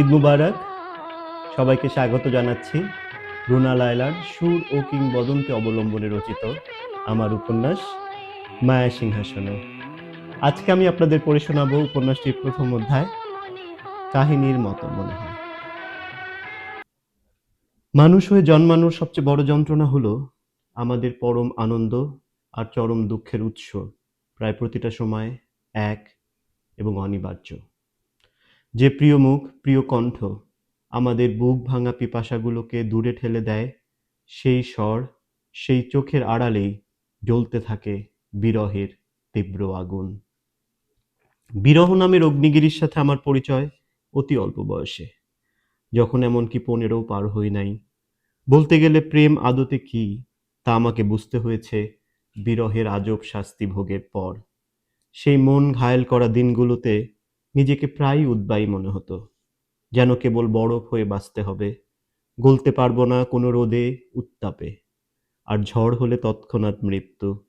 ঈদ মুবারক। সবাইকে স্বাগত জানাচ্ছি। রুনা লায়লার সুর ও কিংবদন্তি অবলম্বনে রচিত আমার উপন্যাস মায়া সিংহাসনে। আজকে আমি আপনাদের পড়ে শোনাবো উপন্যাসটির প্রথম অধ্যায়, কাহিনীর মতো মনে হয়। মানুষ হয়ে জন্মানোর সবচেয়ে বড় যন্ত্রণা হলো আমাদের পরম আনন্দ আর চরম দুঃখের উৎস, প্রায় প্রতিটা সময় এক এবং অনিবার্য। যে প্রিয় মুখ, প্রিয় কণ্ঠ আমাদের বুক ভাঙা পিপাসাগুলোকে দূরে ঠেলে দেয়, সেই স্বর, সেই চোখের আড়ালেই জ্বলতে থাকে বিরহের তীব্র আগুন। বিরহ নামের অগ্নিগিরির সাথে আমার পরিচয় অতি অল্প বয়সে। যখন এমনকি পনেরো পার হই নাই। বলতে গেলে প্রেম আদতে কি, তা আমাকে বুঝতে হয়েছে বিরহের আজব শাস্তি ভোগের পর। সেই মন ঘায়েল করা দিনগুলোতে নিজেকে প্রায়ই উদ্বায়ী মনে হতো। যেন কেবল বরফ হয়ে বাঁচতে হবে, গলতে পারব না কোনো রোদে উত্তাপে। আর ঝড় হলে তৎক্ষণাৎ মৃত্যু।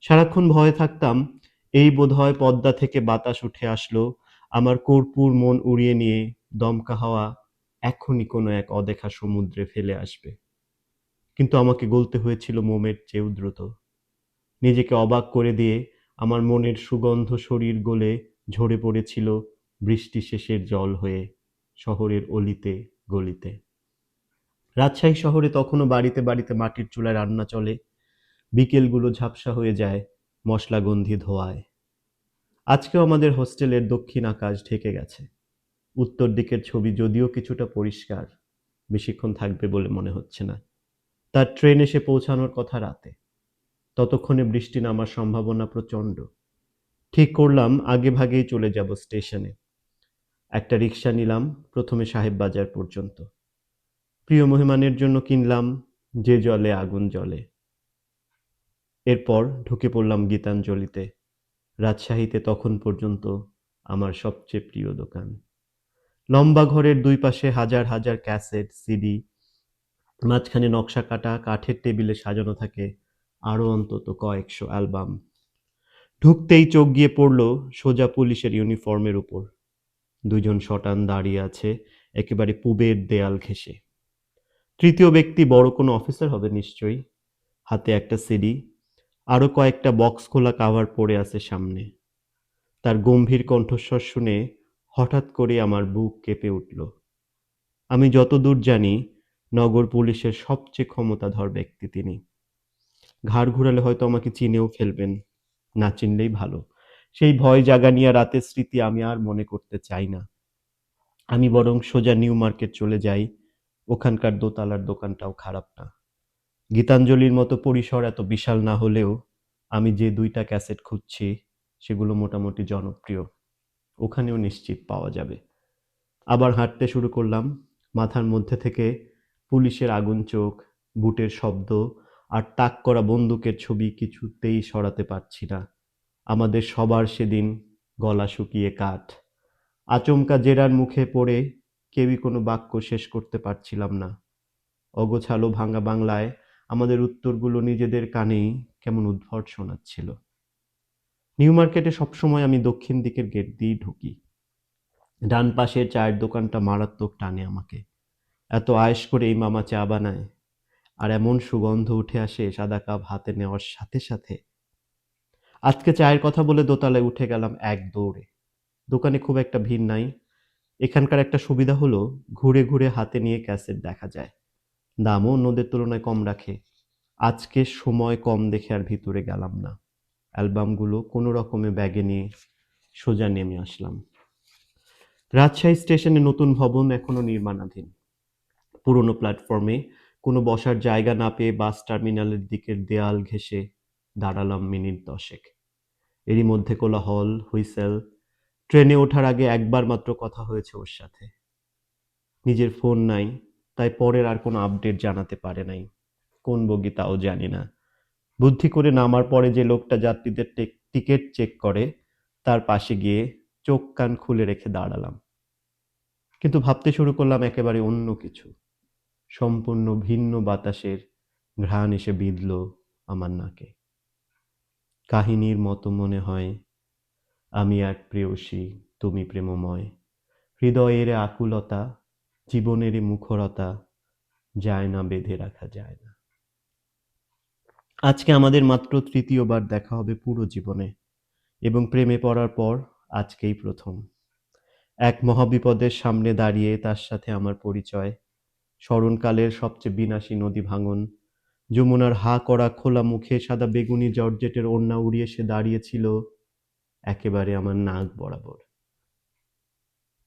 সারাক্ষণ ভয়ে থাকতাম, এই বোধহয় পদ্মা থেকে বাতাস উঠে আসলো, আমার কর্পূর মন উড়িয়ে নিয়ে দমকা হাওয়া এখনই কোনো এক অদেখা সমুদ্রে ফেলে আসবে। কিন্তু আমাকে গলতে হয়েছিল মোমের চেয়েও দ্রুত। নিজেকে অবাক করে দিয়ে আমার মনের সুগন্ধ শরীর গলে ঝরে পড়েছিল বৃষ্টি শেষের জল হয়ে শহরের অলিতে গলিতে। রাজশাহী শহরে তখনও বাড়িতে বাড়িতে মাটির চুলায় রান্না চলে। বিকেলগুলো ঝাপসা হয়ে যায় মশলাগন্ধি ধোয়ায়। আজকেও আমাদের হোস্টেলের দক্ষিণ আকাশ ঢেকে গেছে। উত্তর দিকের ছবি যদিও কিছুটা পরিষ্কার, বেশিক্ষণ থাকবে বলে মনে হচ্ছে না। তার ট্রেন এসে পৌঁছানোর কথা রাতে। ততক্ষণে বৃষ্টি নামার সম্ভাবনা প্রচণ্ড। ঠিক করলাম, আগে ভাগেই চলে যাব স্টেশনে। একটা রিক্সা নিলাম, প্রথমে সাহেব বাজার পর্যন্ত। প্রিয় মহিমানের জন্য কিনলাম, যে জলে আগুন জলে এরপর ঢুকে পড়লাম গীতাঞ্জলিতে। রাজশাহীতে তখন পর্যন্ত আমার সবচেয়ে প্রিয় দোকান। লম্বা ঘরের দুই পাশে হাজার হাজার ক্যাসেট, সিডি, মাঝখানে নকশা কাটা, কাঠের টেবিলে সাজানো থাকে আরও অন্তত কয়েকশো অ্যালবাম। ঢুকতেই চোখ গিয়ে পড়ল সোজা পুলিশের ইউনিফর্মের উপর। দুজন শটান দাঁড়িয়ে আছে, একেবারে পুবের দেয়াল ঘেঁষে। তৃতীয় ব্যক্তি বড় কোনো অফিসার হবে নিশ্চয়ই। হাতে একটা সিডি, আরও কয়েকটা বক্স খোলা কাভার পড়ে আছে সামনে। তার গম্ভীর কণ্ঠস্বর শুনে হঠাৎ করে আমার বুক কেঁপে উঠল। আমি যতদূর জানি, নগর পুলিশের সবচেয়ে ক্ষমতাধর ব্যক্তি তিনি। ঘাড় ঘুরালে হয়তো আমাকে চিনেও ফেলবেন। না চিনলেই ভালো। সেই ভয় জাগা নিয়ে রাতের স্মৃতি আমি আর মনে করতে চাই না। আমি বরং সোজা নিউ মার্কেট চলে যাই। ওখানকার দোতলার দোকানটাও খারাপ না। গীতাঞ্জলির মতো পরিসর এত বিশাল না হলেও আমি যে দুইটা ক্যাসেট খুঁজছি, সেগুলো মোটামুটি জনপ্রিয়। ওখানেও নিশ্চিত পাওয়া যাবে। আবার হাঁটতে শুরু করলাম। মাথার মধ্যে থেকে পুলিশের আগুন চোখ, বুটের শব্দ আর তাক করা বন্দুকের ছবি কিছুতেই সরাতে পারছি না। আমাদের সবার সেদিন গলা শুকিয়ে কাঠ। আচমকা জেরার মুখে পড়ে কেউই কোনো বাক্য শেষ করতে পারছিলাম না। অগোছালো ভাঙা বাংলায় আমাদের উত্তরগুলো নিজেদের কানেই কেমন উদ্ভট শোনাচ্ছিল। নিউ মার্কেটে সবসময় আমি দক্ষিণ দিকের গেট দিয়েই ঢুকি। ডান পাশের চায়ের দোকানটা মারাত্মক টানে আমাকে। এত আয়েস করে এই মামা চা বানায় আর এমন সুগন্ধ উঠে আসে সাদা কাপ হাতে নেওয়ার সাথে সাথে। আজকে চায়ের কথা বলে দোতলায় উঠে গেলাম এক দৌড়ে। দোকানে খুব একটা ভিড় নাই। এখানকার একটা সুবিধা হলো ঘুরে ঘুরে হাতে নিয়ে ক্যাসেট দেখা যায়। দামও অন্যদের তুলনায় কম রাখে। আজকে সময় কম দেখে আর ভিতরে গেলাম না। অ্যালবামগুলো কোনো রকমে ব্যাগে নিয়ে সোজা নেমে আসলাম। রাজশাহী স্টেশনে নতুন ভবন এখনও নির্মাণাধীন। পুরনো প্ল্যাটফর্মে কোনো বসার জায়গা না পেয়ে বাস টার্মিনালের দিকের দেয়াল ঘেঁষে দাঁড়ালাম মিনিট দশেক। এরই মধ্যে কোলাহল, হুইসেল, ট্রেনে ওঠার আগে একবার মাত্র কথা হয়েছে ওর সাথে। নিজের ফোন নাই, তাই পরের আর কোনো আপডেট জানাতে পারে নাই। কোন বগি তাও জানি না। বুদ্ধি করে নামার পরে যে লোকটা যাত্রীদের টিকিট চেক করে, তার পাশে গিয়ে চোখ কান খুলে রেখে দাঁড়ালাম। কিন্তু ভাবতে শুরু করলাম একেবারে অন্য কিছু। সম্পূর্ণ ভিন্ন বাতাসের ঘ্রাণ এসে বিঁধল আমার নাকে। কাহিনীর মতো মনে হয়, আমি এক প্রেয়সী, তুমি প্রেমময়। হৃদয়ের আকুলতা, জীবনের মুখরতা যায় না, বেঁধে রাখা যায় না। আজকে আমাদের মাত্র তৃতীয়বার দেখা হবে পুরো জীবনে এবং প্রেমে পড়ার পর আজকেই প্রথম। এক মহাবিপদের সামনে দাঁড়িয়ে তার সাথে আমার পরিচয় স্মরণকালের সবচেয়ে বিনাশী নদী ভাঙন। যমুনার হা করা খোলা মুখে সাদা বেগুনি জর্জেটের ওড়না উড়িয়ে সে দাঁড়িয়েছিল, একেবারে আমার নাক বরাবর।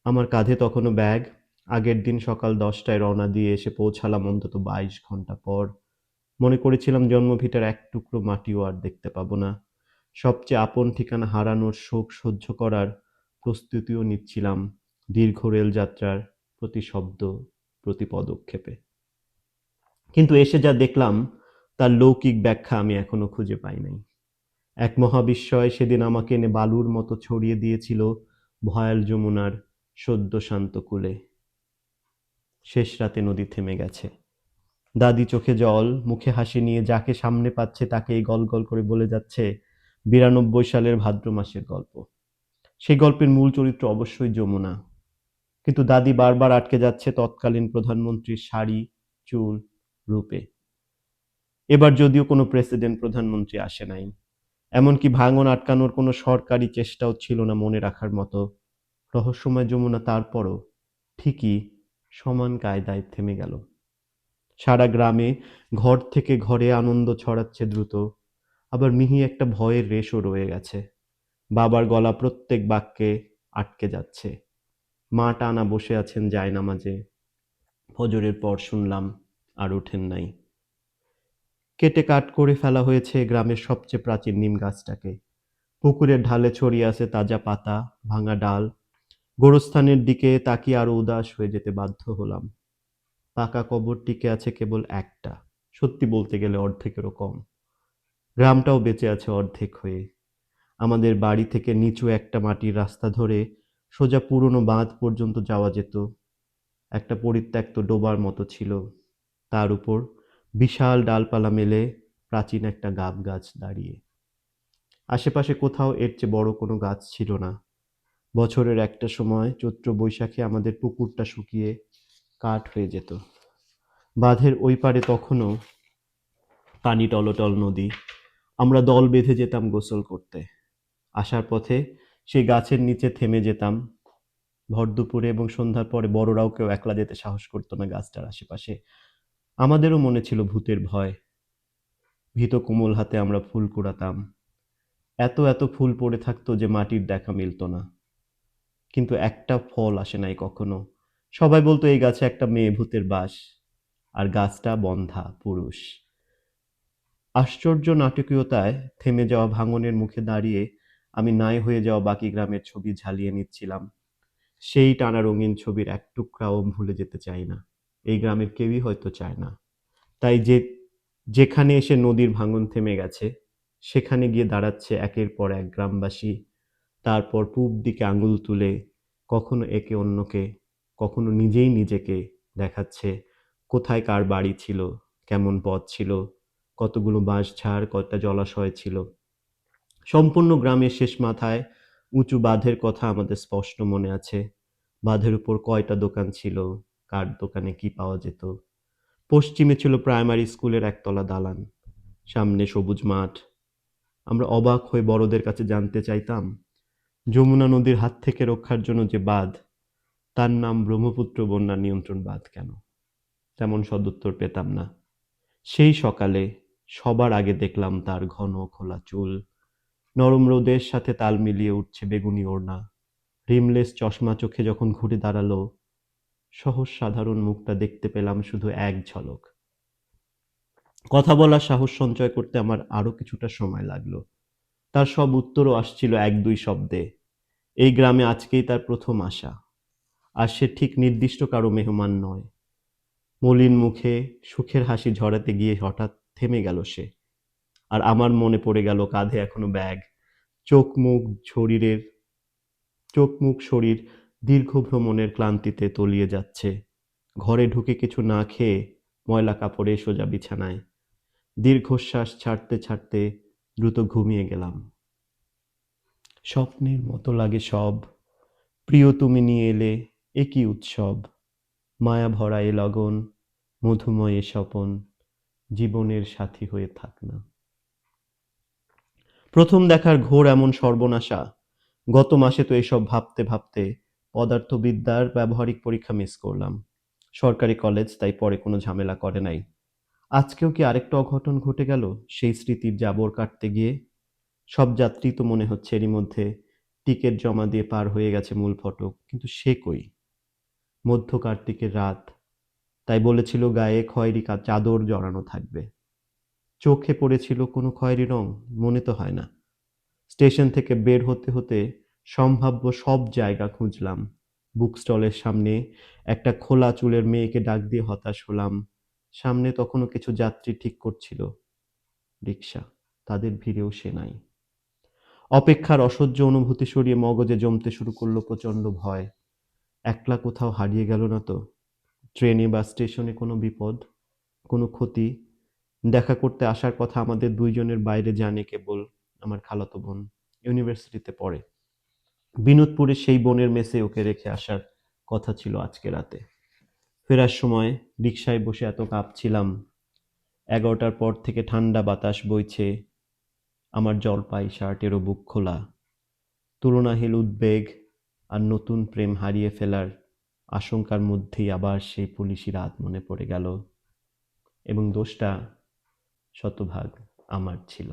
আমার কাঁধে তখনও ব্যাগ, আগের দিন সকাল দশটায় রওনা দিয়ে এসে পৌঁছালাম অন্তত বাইশ ঘণ্টা পর। মনে করেছিলাম জন্মভিটার এক টুকরো মাটিও আর দেখতে পাবো না। সবচেয়ে আপন ঠিকানা হারানোর শোক সহ্য করার প্রস্তুতিও নিচ্ছিলাম। দীর্ঘ রেলযাত্রার প্রতি শব্দ প্রতি পদক্ষেপে। কিন্তু এসে যা দেখলাম, তার লৌকিক ব্যাখ্যা আমি এখনও খুঁজে পাই নাই। এক মহাবিস্ময় সেদিন আমাকে এনে বালুর মতো ছড়িয়ে দিয়েছিল ভয়াল যমুনার সদ্য শান্ত কূলে। শেষ রাতে নদী থেমে গেছে। দাদি চোখে জল, মুখে হাসি নিয়ে যাকে সামনে পাচ্ছে তাকেই গল গল করে বলে যাচ্ছে, বিরানব্বই সালের ভাদ্র মাসের গল্প। সেই গল্পের মূল চরিত্র অবশ্যই যমুনা। কিন্তু দাদি বারবার আটকে যাচ্ছে তৎকালীন প্রধানমন্ত্রীর শাড়ি, চুল, রূপে। এবার যদিও কোনো প্রেসিডেন্ট প্রধানমন্ত্রী আসে নাই, এমনকি ভাঙন আটকানোর কোনো সরকারি চেষ্টাও ছিল না মনে রাখার মতো। রহস্যময় যমুনা তারপরও ঠিকই সমান কায়দায় থেমে গেল। সারা গ্রামে ঘর থেকে ঘরে আনন্দ ছড়াচ্ছে দ্রুত, আবার মিহি একটা ভয়ের রেশও রয়ে গেছে। বাবার গলা প্রত্যেক বাক্যে আটকে যাচ্ছে। মা টানা বসে আছেন যায় নামাজে ফজরের পর শুনলাম, আর ওঠেন নাই। কেটে কাট করে ফেলা হয়েছে গ্রামের সবচেয়ে প্রাচীন নিম গাছটাকে। পুকুরের ঢালে ছড়িয়ে আছে তাজা পাতা, ভাঙা ডাল। গোরস্থানের দিকে তাকিয়ে আরও উদাস হয়ে যেতে বাধ্য হলাম। পাকা কবর টিকে আছে কেবল একটা, সত্যি বলতে গেলে অর্ধেকেরও কম। গ্রামটাও বেঁচে আছে অর্ধেক হয়ে। আমাদের বাড়ি থেকে নিচু একটা মাটির রাস্তা ধরে সোজা পুরনো বাঁধ পর্যন্ত যাওয়া যেত। একটা পরিত্যক্ত ডোবার মতো ছিল। তার উপর বিশাল ডালপালা মেলে প্রাচীন একটা গাব গাছ দাঁড়িয়ে। আশেপাশে কোথাও এর চেয়ে বড় কোনো গাছ ছিল না। বছরের একটা সময় চৈত্র বৈশাখে আমাদের পুকুরটা শুকিয়ে কাঠ হয়ে যেত। বাঁধের ওই পারে তখনও পানি টলটল নদী। আমরা দল বেঁধে যেতাম গোসল করতে। আসার পথে সেই গাছের নিচে থেমে যেতাম। ভর দুপুরে এবং সন্ধ্যার পরে বড়রাও কেউ একলা যেতে সাহস করতো না গাছটার আশেপাশে। আমাদেরও মনে ছিল ভূতের ভয়। ভীত কোমল হাতে আমরা ফুল কুড়াতাম। এত এত ফুল পড়ে থাকতো যে মাটির দেখা মিলতো না। কিন্তু একটা ফল আসে নাই কখনো। সবাই বলতো, এই গাছে একটা মেয়ে ভূতের বাস, আর গাছটা বন্ধা পুরুষ। আশ্চর্য নাটকীয়তায় থেমে যাওয়া ভাঙনের মুখে দাঁড়িয়ে আমি নাই হয়ে যাওয়া বাকি গ্রামের ছবি ঝালিয়ে নিচ্ছিলাম। সেই টানা রঙিন ছবির এক টুকরাও ভুলে যেতে চাই না। এই গ্রামের কেউই হয়তো চায় না। তাই যে, যেখানে এসে নদীর ভাঙন থেমে গেছে, সেখানে গিয়ে দাঁড়াচ্ছে একের পর এক গ্রামবাসী। তারপর পূব দিকে আঙুল তুলে কখনো একে অন্যকে, কখনো নিজেই নিজেকে দেখাচ্ছে কোথায় কার বাড়ি ছিল, কেমন পথ ছিল, কতগুলো বাঁশ বাঁশঝাড় কয়টা জলাশয় ছিল। সম্পূর্ণ গ্রামের শেষ মাথায় উঁচু বাঁধের কথা আমাদের স্পষ্ট মনে আছে। বাঁধের উপর কয়টা দোকান ছিল? কার দোকানে কি পাওয়া যেত? পশ্চিমে ছিল প্রাইমারি স্কুলের একতলা দালান, সামনে সবুজ মাঠ। আমরা অবাক হয়ে বড়দের কাছে জানতে চাইতাম, যমুনা নদীর হাত থেকে রক্ষার জন্য যে বাঁধ, তার নাম ব্রহ্মপুত্র বন্যা নিয়ন্ত্রণ বাঁধ কেন? তেমন সদুত্তর পেতাম না। সেই সকালে সবার আগে দেখলাম তার ঘন খোলা চুল নরম রোদের সাথে তাল মিলিয়ে উঠছে বেগুনি ওড়না। রিমলেস চশমা চোখে যখন ঘুরে দাঁড়াল, সহজ সাধারণ মুখটা দেখতে পেলাম শুধু এক ঝলক। কথা বলার সাহস সঞ্চয় করতে আমার আরও কিছুটা সময় লাগল। তার সব উত্তরও আসছিল এক দুই শব্দে। এই গ্রামে আজকেই তার প্রথম আসা। আর সে ঠিক নির্দিষ্ট কারও মেহমান নয়। মলিন মুখে সুখের হাসি ঝরাতে গিয়ে হঠাৎ থেমে গেল সে। আর আমার মনে পড়ে গেল কাঁধে এখনও ব্যাগ। চোখ মুখ শরীরের, চোখ মুখ শরীর দীর্ঘ ভ্রমণের ক্লান্তিতে তলিয়ে যাচ্ছে। ঘরে ঢুকে কিছু না খেয়ে ময়লা কাপড়ে সোজা বিছানায়। দীর্ঘশ্বাস ছাড়তে ছাড়তে দ্রুত ঘুমিয়ে গেলাম। স্বপ্নের মতো লাগে সব। প্রিয় তুমি নিয়ে এলে এ কি উৎসব। মায়া ভরা এ লগন, মধুময় এ স্বপন, জীবনের সাথী হয়ে থাক না। প্রথম দেখার ঘোর এমন সর্বনাশা। গত মাসে তো এসব ভাবতে ভাবতে পদার্থবিদ্যার ব্যবহারিক পরীক্ষা মিস করলাম। সরকারি কলেজ তাই পরে কোনো ঝামেলা করে নাই। আজকেও কি আরেকটা অঘটন ঘটে গেল? সেই স্মৃতির জাবর কাটতে গিয়ে? সব যাত্রী তো মনে হচ্ছে এরই মধ্যে টিকিট জমা দিয়ে পার হয়ে গেছে মূল ফটক, কিন্তু সে কই? মধ্য কার্তিকের রাত, তাই বলেছিল গায়ে খয়েরি চাদর জড়ানো থাকবে। চোখে পড়েছিল কোনো খয়েরি রং, মনে তো হয় না। স্টেশন থেকে বের হতে হতে সম্ভাব্য সব জায়গা খুঁজলাম। বুক স্টলের সামনে একটা খোলা চুলের মেয়েকে ডাক দিয়ে হতাশ হলাম। সামনে তখনও কিছু যাত্রী ঠিক করছিল। রিক্সা তাদের ভিড়েও সে নাই। অপেক্ষার অসহ্য অনুভূতি সরিয়ে মগজে জমতে শুরু করল প্রচণ্ড ভয়। একলা কোথাও হারিয়ে গেল না তো? ট্রেনে বা স্টেশনে কোনো বিপদ? কোনো ক্ষতি? দেখা করতে আসার কথা আমাদের দুইজনের বাইরে জানে কেবল আমার খালাতো বোন ইউনিভার্সিটিতে পড়ে। বিনোদপুরে সেই বোনের মেসে ওকে রেখে আসার কথা ছিল আজকে রাতে। ফেরার সময় রিকশায় বসে এত কাঁপছিলাম। এগারোটার পর থেকে ঠান্ডা বাতাস বইছে। আমার জলপাই শার্টেরও বুক খোলা। তুলনাহীন উদ্বেগ আর নতুন প্রেম হারিয়ে ফেলার আশঙ্কার মধ্যেই আবার সেই পুলিশি রাত মনে পড়ে গেল। এবং দোষটা শতভাগ আমার ছিল।